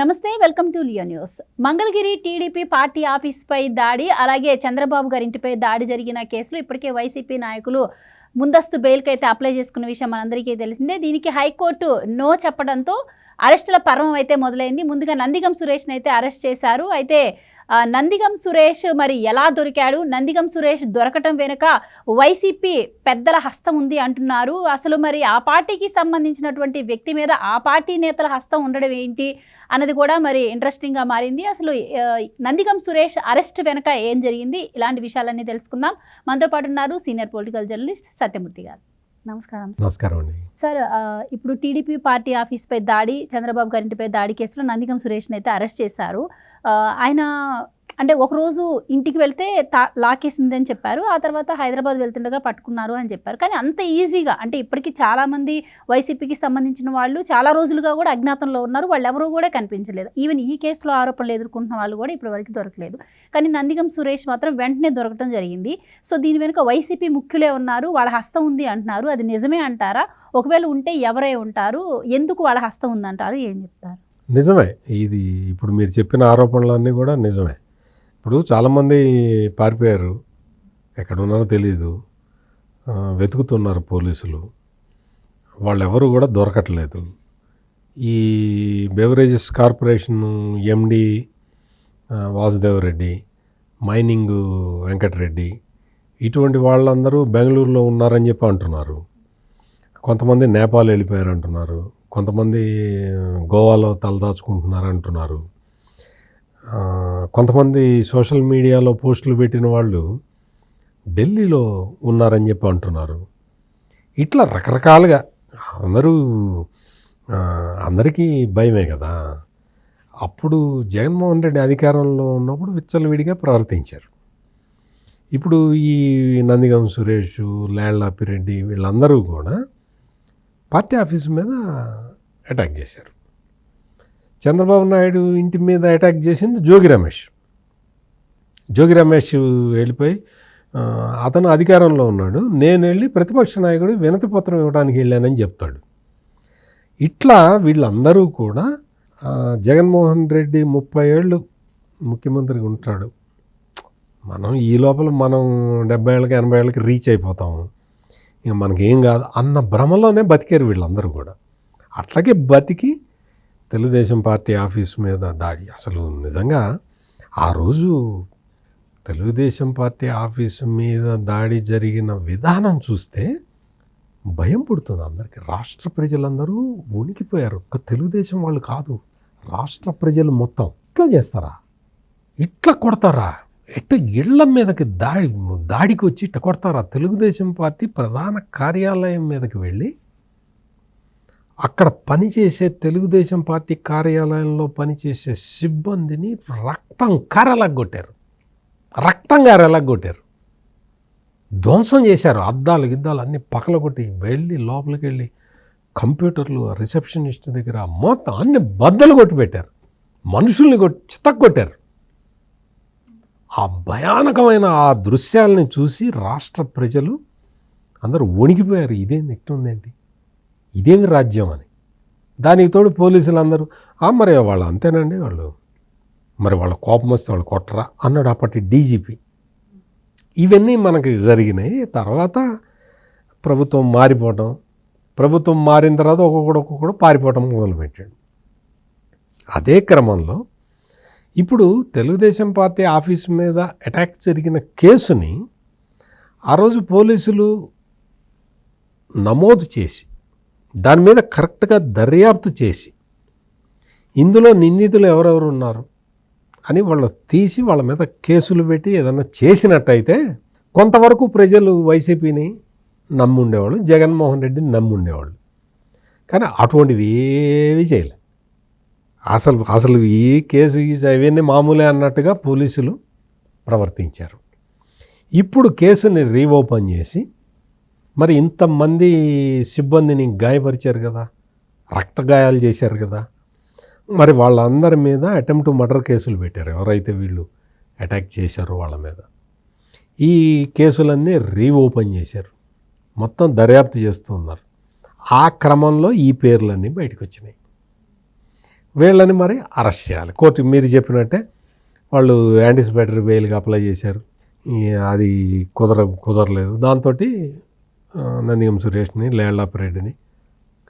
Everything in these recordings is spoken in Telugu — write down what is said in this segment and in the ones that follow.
నమస్తే welcome to Leo news. Mangalagiri TDP party ఆఫీస్పై దాడి అలాగే చంద్రబాబు గారి ఇంటిపై దాడి జరిగిన కేసులు ఇప్పటికే వైసీపీ నాయకులు ముందస్తు బెయిల్కి అయితే అప్లై చేసుకున్న విషయం మనందరికీ తెలిసిందే. దీనికి హైకోర్టు నో చెప్పడంతో అరెస్టుల పర్వం అయితే మొదలైంది. ముందుగా నందిగం సురేష్ని అయితే అరెస్ట్ చేశారు. అయితే నందిగం సురేష్ మరి ఎలా దొరికాడు? నందిగం సురేష్ దొరకటం వెనుక వైసీపీ పెద్దల హస్తం ఉంది అంటున్నారు. అసలు మరి ఆ పార్టీకి సంబంధించినటువంటి వ్యక్తి మీద ఆ పార్టీ నేతల హస్తం ఉండడం ఏంటి అన్నది కూడా మరి ఇంట్రెస్టింగ్గా మారింది. అసలు నందిగం సురేష్ అరెస్ట్ వెనక ఏం జరిగింది? ఇలాంటి విషయాలన్నీ తెలుసుకుందాం. మనతో పాటు ఉన్నారు సీనియర్ పొలిటికల్ జర్నలిస్ట్ సత్యమూర్తి గారు. నమస్కారం సార్. నమస్కారం అండి. సార్ ఇప్పుడు టీడీపీ పార్టీ ఆఫీస్పై దాడి చంద్రబాబు గారింటిపై దాడి కేసులో నందిగం సురేష్ని అయితే అరెస్ట్ చేశారు. ఆయన అంటే ఒకరోజు ఇంటికి వెళ్తే తా లాకేసి అని చెప్పారు. ఆ తర్వాత హైదరాబాద్ వెళ్తుండగా పట్టుకున్నారు అని చెప్పారు. కానీ అంత ఈజీగా అంటే ఇప్పటికీ చాలామంది వైసీపీకి సంబంధించిన వాళ్ళు చాలా రోజులుగా కూడా అజ్ఞాతంలో ఉన్నారు. వాళ్ళు ఎవరూ కూడా కనిపించలేదు. ఈవెన్ ఈ కేసులో ఆరోపణలు ఎదుర్కొంటున్న వాళ్ళు కూడా ఇప్పటివరకు దొరకలేదు. కానీ నందిగం సురేష్ మాత్రం వెంటనే దొరకడం జరిగింది. సో దీని వెనుక వైసీపీ ముఖ్యులే ఉన్నారు. వాళ్ళ హస్తం ఉంది అంటున్నారు. అది నిజమే అంటారా? ఒకవేళ ఉంటే ఎవరై ఉంటారు? ఎందుకు వాళ్ళ హస్తం ఉందంటారు? ఏం చెప్తారు? నిజమే. ఇది ఇప్పుడు మీరు చెప్పిన ఆరోపణలన్నీ కూడా నిజమే. ఇప్పుడు చాలామంది పారిపోయారు. ఎక్కడ ఉన్నారో తెలియదు వెతుకుతున్నారు పోలీసులు. వాళ్ళెవరు కూడా దొరకట్లేదు. ఈ beverages corporation MD Vasudev Reddy mining Venkatareddy ఇటువంటి వాళ్ళందరూ బెంగళూరులో ఉన్నారని చెప్పి అంటున్నారు. కొంతమంది నేపాల్ వెళ్ళిపోయారు అంటున్నారు కొంతమంది గోవాలో తలదాచుకుంటున్నారు అంటున్నారు కొంతమంది సోషల్ మీడియాలో పోస్టులు పెట్టిన వాళ్ళు ఢిల్లీలో ఉన్నారని చెప్పి అంటున్నారు. ఇట్లా రకరకాలుగా అందరూ అందరికీ భయమే కదా. అప్పుడు జగన్మోహన్ రెడ్డి అధికారంలో ఉన్నప్పుడు విచ్చలవిడిగా ప్రవర్తించారు. ఇప్పుడు ఈ నందిగం సురేష్ లేళ్ళాపిరెడ్డి వీళ్ళందరూ కూడా పార్టీ ఆఫీస్ మీద అటాక్ చేశారు. చంద్రబాబు నాయుడు ఇంటి మీద అటాక్ చేసింది జోగి రమేష్. జోగి రమేష్ వెళ్ళిపోయి అతను అధికారంలో ఉన్నాడు. నేను వెళ్ళి ప్రతిపక్ష నాయకుడు వినతి పత్రం ఇవ్వడానికి వెళ్ళానని చెప్తాడు. ఇట్లా వీళ్ళందరూ కూడా జగన్మోహన్ రెడ్డి ముప్పై ఏళ్ళు ముఖ్యమంత్రిగా ఉంటాడు. మనం ఈ లోపల మనం డెబ్బై ఏళ్ళకి ఎనభై ఏళ్ళకి రీచ్ అయిపోతాము ఇక మనకేం కాదు అన్న భ్రమలోనే బతికారు వీళ్ళందరూ కూడా. అట్లాగే బతికి తెలుగుదేశం పార్టీ ఆఫీస్ మీద దాడి. అసలు నిజంగా ఆ రోజు తెలుగుదేశం పార్టీ ఆఫీసు మీద దాడి జరిగిన విధానం చూస్తే భయం పుడుతుంది అందరికీ. రాష్ట్ర ప్రజలందరూ ఉనికిపోయారు ఒక్క తెలుగుదేశం వాళ్ళు కాదు రాష్ట్ర ప్రజలు మొత్తం. ఇట్లా చేస్తారా? ఇట్లా కొడతారా? ఎట్ట ఇళ్ళ మీదకి దాడి దాడికి వచ్చి ఇట్ట కొడతారా? తెలుగుదేశం పార్టీ ప్రధాన కార్యాలయం మీదకి వెళ్ళి అక్కడ పనిచేసే తెలుగుదేశం పార్టీ కార్యాలయంలో పనిచేసే సిబ్బందిని రక్తం కర్రలగొట్టారు రక్తం కర్రలగొట్టారు ధ్వంసం చేశారు. అద్దాలు గిద్దాలు అన్నీ పక్కలగొట్టి వెళ్ళి లోపలికి వెళ్ళి కంప్యూటర్లు రిసెప్షనిస్ట్ దగ్గర మొత్తం అన్ని బద్దలు కొట్టి పెట్టారు మనుషుల్ని కొట్టి చితక్కొట్టారు. ఆ భయానకమైన ఆ దృశ్యాలని చూసి రాష్ట్ర ప్రజలు అందరూ వణికిపోయారు. ఇదేంది? ఇట్టుందేంటి ఇదేమి రాజ్యం అని. దానికి తోడు పోలీసులు అందరూ "ఆ, మరి వాళ్ళు అంతేనండి వాళ్ళు. మరి వాళ్ళ కోపం వస్తే వాళ్ళు కొట్టరా? అన్నాడు అప్పటి డీజీపీ. ఇవన్నీ మనకి జరిగినాయి. తర్వాత ప్రభుత్వం మారిపోవటం ప్రభుత్వం మారిన తర్వాత ఒక్కొక్కడు ఒక్కొక్కడు పారిపోవటం మొదలుపెట్టాడు. అదే క్రమంలో ఇప్పుడు తెలుగుదేశం పార్టీ ఆఫీస్ మీద అటాక్ జరిగిన కేసుని ఆ రోజు పోలీసులు నమోదు చేసి దాని మీద కరెక్ట్గా దర్యాప్తు చేసి ఇందులో నిందితులు ఎవరెవరు ఉన్నారు అని వాళ్ళు తీసి వాళ్ళ మీద కేసులు పెట్టి ఏదైనా చేసినట్టయితే కొంతవరకు ప్రజలు వైసీపీని నమ్ముండేవాళ్ళు జగన్మోహన్ రెడ్డిని నమ్ముండేవాళ్ళు. కానీ అటువంటివి ఏవి చేయలే. అసలు అసలు ఈ కేసు గీసు అవన్నీ మామూలే అన్నట్టుగా పోలీసులు ప్రవర్తించారు. ఇప్పుడు కేసుని రీఓపెన్ చేసి మరి ఇంతమంది సిబ్బందిని గాయపరిచారు కదా రక్త గాయాలు చేశారు కదా మరి వాళ్ళందరి మీద అటెంప్ట్ మర్డర్ కేసులు పెట్టారు. ఎవరైతే వీళ్ళు అటాక్ చేశారో వాళ్ళ మీద. ఈ కేసులన్నీ రీఓపెన్ చేశారు. మొత్తం దర్యాప్తు చేస్తూ ఉన్నారు ఆ క్రమంలో ఈ పేర్లన్నీ బయటకు వచ్చినాయి. వీళ్ళని మరి అరెస్ట్ చేయాలి. కోర్టు మీరు చెప్పినట్టే వాళ్ళు యాంటిసిపేటరీ బెయిల్కి అప్లై చేశారు. అది కుదర కుదరలేదు. దాంతో నందిగం సురేష్ని లేళ్ళాపరెడ్డిని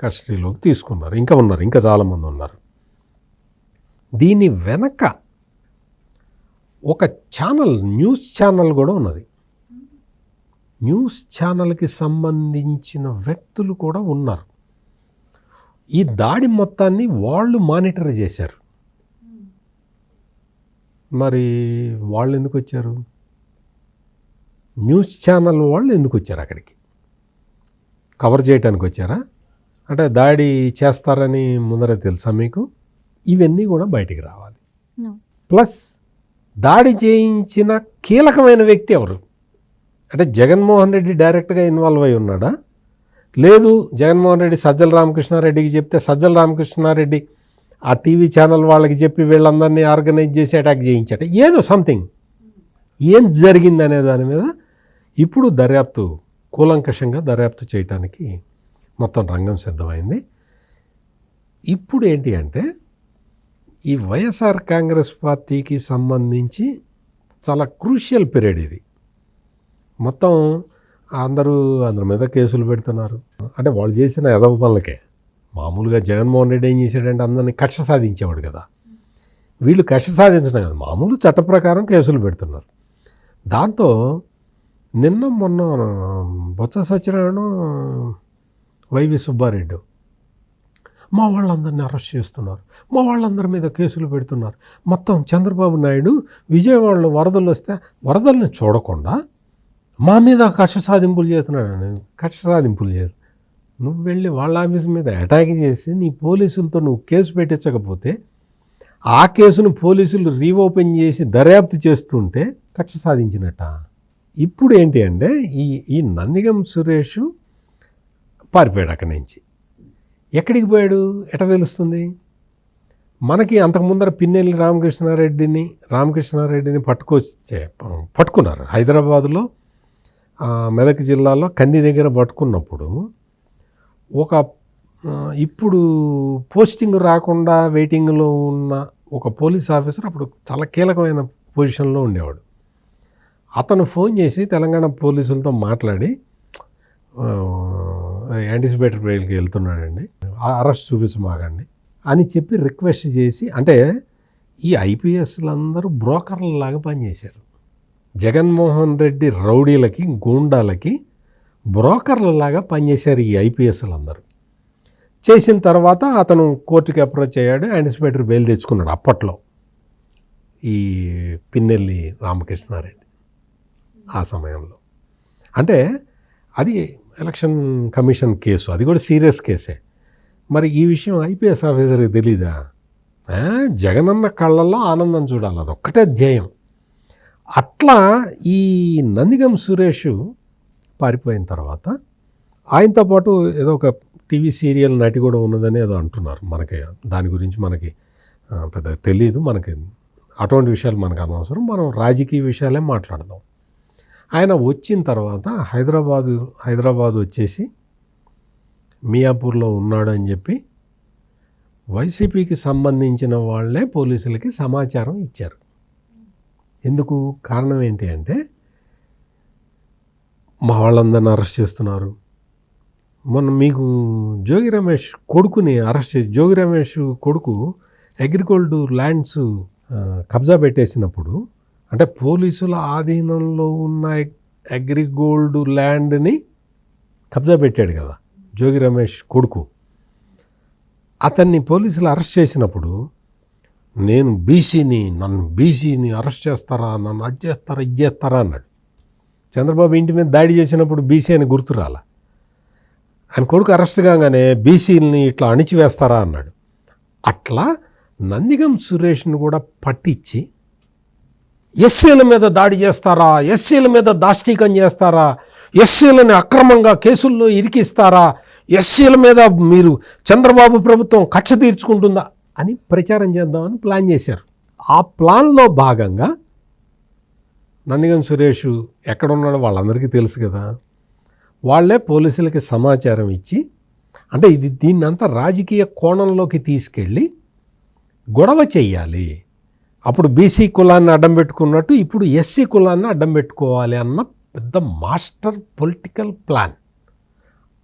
కస్టడీలోకి తీసుకున్నారు. ఇంకా ఉన్నారు. ఇంకా చాలామంది ఉన్నారు. దీని వెనక ఒక ఛానల్ న్యూస్ ఛానల్ కూడా ఉన్నది. న్యూస్ ఛానల్కి సంబంధించిన వ్యక్తులు కూడా ఉన్నారు. ఈ దాడి మొత్తాన్ని వాళ్ళు మానిటర్ చేశారు. మరి వాళ్ళు ఎందుకు వచ్చారు? న్యూస్ ఛానల్ వాళ్ళు ఎందుకు వచ్చారు అక్కడికి? కవర్ చేయడానికి వచ్చారా? అంటే దాడి చేస్తారని ముందరే తెలుసా మీకు? ఇవన్నీ కూడా బయటికి రావాలి. ప్లస్ దాడి చేయించిన కీలకమైన వ్యక్తి ఎవరు? అంటే జగన్మోహన్ రెడ్డి డైరెక్ట్గా ఇన్వాల్వ్ అయి ఉన్నాడా? లేదు జగన్మోహన్ రెడ్డి సజ్జల రామకృష్ణారెడ్డికి చెప్తే సజ్జల రామకృష్ణారెడ్డి ఆ టీవీ ఛానల్ వాళ్ళకి చెప్పి వీళ్ళందరినీ ఆర్గనైజ్ చేసి అటాక్ చేయించట. ఏదో సంథింగ్. ఏం జరిగింది అనే దాని మీద ఇప్పుడు దర్యాప్తు కూలంకషంగా దర్యాప్తు చేయటానికి మొత్తం రంగం సిద్ధమైంది. ఇప్పుడు ఏంటి అంటే ఈ వైఎస్ఆర్ కాంగ్రెస్ పార్టీకి సంబంధించి చాలా క్రూషియల్ పీరియడ్ ఇది. మొత్తం అందరూ అందరి మీద కేసులు పెడుతున్నారు. అంటే వాళ్ళు చేసిన ఎదవ పనులకే. మామూలుగా జగన్మోహన్ రెడ్డి ఏం చేశాడంటే అందరిని కక్ష సాధించేవాడు కదా. వీళ్ళు కక్ష సాధించడం కదా మామూలు చట్ట ప్రకారం కేసులు పెడుతున్నారు. దాంతో నిన్న మొన్న బొత్స సత్యనారాయణ వైవి సుబ్బారెడ్డి మా వాళ్ళందరినీ అరెస్ట్ చేస్తున్నారు. మా వాళ్ళందరి మీద కేసులు పెడుతున్నారు. మొత్తం చంద్రబాబు నాయుడు విజయవాడలో వరదలు వస్తే వరదల్ని చూడకుండా మా మీద కక్ష సాధింపులు చేస్తున్నాడు కక్ష సాధింపులు చేసి నువ్వు వెళ్ళి వాళ్ళ ఆఫీస్ మీద అటాక్ చేసి నీ పోలీసులతో నువ్వు కేసు పెట్టించకపోతే ఆ కేసును పోలీసులు రీఓపెన్ చేసి దర్యాప్తు చేస్తుంటే కక్ష సాధించినట్ట? ఇప్పుడు ఏంటి అంటే ఈ ఈ నందిగం సురేష్ పారిపోయాడు అక్కడి నుంచి. ఎక్కడికి పోయాడు? ఎట తెలుస్తుంది? మనకి అంతకు ముందర పిన్నెల్లి రామకృష్ణారెడ్డిని రామకృష్ణారెడ్డిని పట్టుకొచ్చే పట్టుకున్నారు హైదరాబాదులో. మెదక్ జిల్లాలో కంది దగ్గర పట్టుకున్నప్పుడు ఒక ఇప్పుడు పోస్టింగ్ రాకుండా వెయిటింగ్లో ఉన్న ఒక పోలీస్ ఆఫీసర్ అప్పుడు చాలా కీలకమైన పొజిషన్లో ఉండేవాడు. అతను ఫోన్ చేసి తెలంగాణ పోలీసులతో మాట్లాడి యాంటిసిపేటర్ బెయిల్కి వెళ్తున్నాడండి ఆ అరెస్ట్ చూపించమాగండి అని చెప్పి రిక్వెస్ట్ చేసి అంటే ఈ ఐపీఎస్లందరూ బ్రోకర్లలాగా పనిచేశారు. జగన్మోహన్ రెడ్డి రౌడీలకి గూండాలకి బ్రోకర్లలాగా పనిచేశారు ఈ ఐపీఎస్లు అందరూ చేసిన తర్వాత అతను కోర్టుకి అప్రోచ్ అయ్యాడు యాంటిసిపేటరీ బెయిల్ తెచ్చుకున్నాడు అప్పట్లో ఈ పిన్నెల్లి రామకృష్ణారెడ్డి ఆ సమయంలో. అంటే అది ఎలక్షన్ కమిషన్ కేసు అది కూడా సీరియస్ కేసే. మరి ఈ విషయం ఐపీఎస్ ఆఫీసర్కి తెలీదా? జగనన్న కళ్ళల్లో ఆనందం చూడాలి అదొక్కటే ధ్యేయం అట్లా ఈ నందిగం సురేష్ పారిపోయిన తర్వాత ఆయనతో పాటు ఏదో ఒక టీవీ సీరియల్ నటి కూడా ఉన్నదని ఏదో అంటున్నారు మనకి. దాని గురించి మనకి పెద్ద తెలియదు మనకి అటువంటి విషయాలు మనకు అనవసరం. మనం రాజకీయ విషయాలే మాట్లాడదాం. ఆయన వచ్చిన తర్వాత హైదరాబాదు హైదరాబాద్ వచ్చేసి మియాపూర్లో ఉన్నాడని చెప్పి వైసీపీకి సంబంధించిన వాళ్ళే పోలీసులకి సమాచారం ఇచ్చారు. ఎందుకు కారణం ఏంటి అంటే మా వాళ్ళందరిని అరెస్ట్ చేస్తున్నారు. మొన్న మీకు జోగి రమేష్ కొడుకుని అరెస్ట్ చేసి జోగి రమేష్ కొడుకు అగ్రికోల్డ్ ల్యాండ్స్ కబ్జా పెట్టేసినప్పుడు అంటే పోలీసుల ఆధీనంలో ఉన్న అగ్రిగోల్డ్ ల్యాండ్ని కబ్జా పెట్టాడు కదా జోగి రమేష్ కొడుకు. అతన్ని పోలీసులు అరెస్ట్ చేసినప్పుడు నేను బీసీని నన్ను బీసీని అరెస్ట్ చేస్తారా నన్ను అది చేస్తారా ఇది చేస్తారా అన్నాడు. చంద్రబాబు ఇంటి మీద దాడి చేసినప్పుడు బీసీ అని గుర్తురాల ఆయన కొడుకు అరెస్ట్ కాగానే బీసీలని ఇట్లా అణిచివేస్తారా అన్నాడు. అట్లా నందిగం సురేష్ను కూడా పట్టించి ఎస్సీల మీద దాడి చేస్తారా ఎస్సీల మీద దాష్టీకం చేస్తారా ఎస్సీలని అక్రమంగా కేసుల్లో ఇరికిస్తారా ఎస్సీల మీద మీరు చంద్రబాబు ప్రభుత్వం కక్ష తీర్చుకుంటుందా? అని ప్రచారం చేద్దామని ప్లాన్ చేశారు. ఆ ప్లాన్లో భాగంగా నందిగం సురేష్ ఎక్కడున్నాడో వాళ్ళందరికీ తెలుసు కదా. వాళ్ళే పోలీసులకి సమాచారం ఇచ్చి అంటే ఇది దీన్ని అంతా రాజకీయ కోణంలోకి తీసుకెళ్ళి గొడవ చెయ్యాలి. అప్పుడు బీసీ కులాన్ని అడ్డం పెట్టుకున్నట్టు ఇప్పుడు ఎస్సీ కులాన్ని అడ్డం పెట్టుకోవాలి అన్న పెద్ద మాస్టర్ పొలిటికల్ ప్లాన్.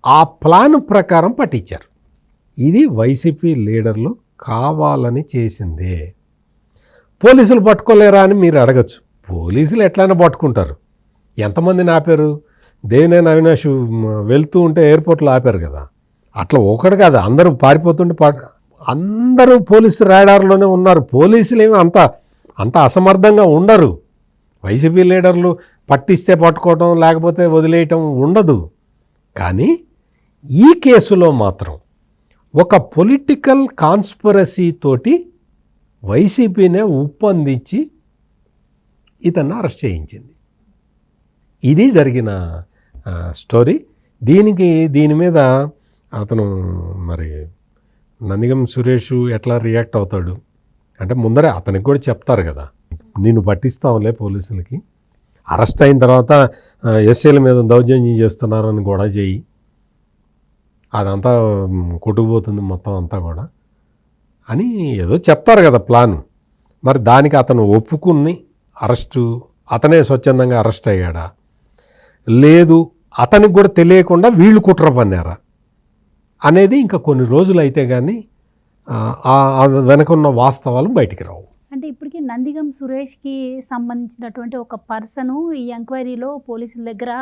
ఆ ప్లాన్ ప్రకారం పట్టించారు. ఇది వైసీపీ లీడర్లు కావాలని చేసిందే. పోలీసులు పట్టుకోలేరా అని మీరు అడగచ్చు. పోలీసులు ఎట్లయినా పట్టుకుంటారు. ఎంతమందిని ఆపారు దేవినేని అవినాష్ వెళ్తూ ఉంటే ఎయిర్పోర్ట్లో ఆపారు కదా. అట్లా ఒకడు కాదు అందరూ పారిపోతుంటే పా అందరూ పోలీసు రాడార్లోనే ఉన్నారు. పోలీసులు ఏమి అంత అంత అసమర్థంగా ఉండరు. వైసీపీ లీడర్లు పట్టిస్తే పట్టుకోవటం లేకపోతే వదిలేయటం ఉండదు. కానీ ఈ కేసులో మాత్రం ఒక పొలిటికల్ కాన్స్పరసీ తోటి వైసీపీనే ఉప్పందించి ఇతన్ని అరెస్ట్ చేయించింది. ఇది జరిగిన స్టోరీ దీనికి దీని మీద అతను మరి నందిగం సురేష్ ఎట్లా రియాక్ట్ అవుతాడు? అంటే ముందరే అతనికి కూడా చెప్తారు కదా నిన్ను పట్టిస్తాంలే పోలీసులకి. అరెస్ట్ అయిన తర్వాత ఎస్ఏల మీద దౌర్జన్యం చేస్తున్నారని గొడవ చేయి. అదంతా కొట్టుకుపోతుంది మొత్తం అంతా కూడా. అని ఏదో చెప్తారు కదా ప్లాన్. మరి దానికి అతను ఒప్పుకుని అరెస్టు అతనే స్వచ్ఛందంగా అరెస్ట్ అయ్యాడా? లేదు అతనికి కూడా తెలియకుండా వీళ్ళు కుట్ర పన్నారా? అనేది ఇంకా కొన్ని రోజులు అయితే కానీ వెనక ఉన్న వాస్తవాలు బయటికి రావు. నందిగం సురేష్కి సంబంధించినటువంటి ఒక పర్సను ఈ ఎంక్వైరీలో పోలీసుల దగ్గర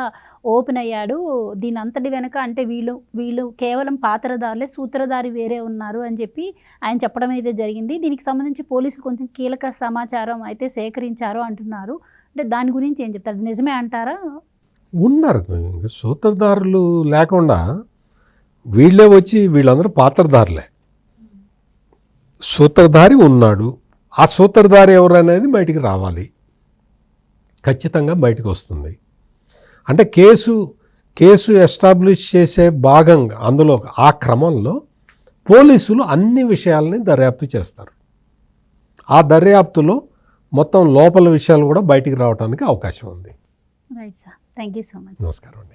ఓపెన్ అయ్యాడు. దీని అంతటి వెనక అంటే వీళ్ళు వీళ్ళు కేవలం పాత్రదారులే సూత్రధారి వేరే ఉన్నారు అని చెప్పి ఆయన చెప్పడం అయితే జరిగింది. దీనికి సంబంధించి పోలీసులు కొంచెం కీలక సమాచారం అయితే సేకరించారు అంటున్నారు. అంటే దాని గురించి ఏం చెప్తారు? నిజమే అంటారా? ఉన్నారు. సూత్రధారులు లేకుండా వీళ్ళే వచ్చి వీళ్ళందరూ పాత్రధారులే సూత్రధారి ఉన్నాడు. ఆ సూత్రధారి ఎవరు అనేది బయటికి రావాలి. ఖచ్చితంగా బయటకు వస్తుంది. అంటే కేసు కేసు ఎస్టాబ్లిష్ చేసే భాగంగా అందులో ఆ క్రమంలో పోలీసులు అన్ని విషయాలని దర్యాప్తు చేస్తారు. ఆ దర్యాప్తులో మొత్తం లోపల విషయాలు కూడా బయటికి రావడానికి అవకాశం ఉంది. Right sir thank you so much నమస్కారం అండి.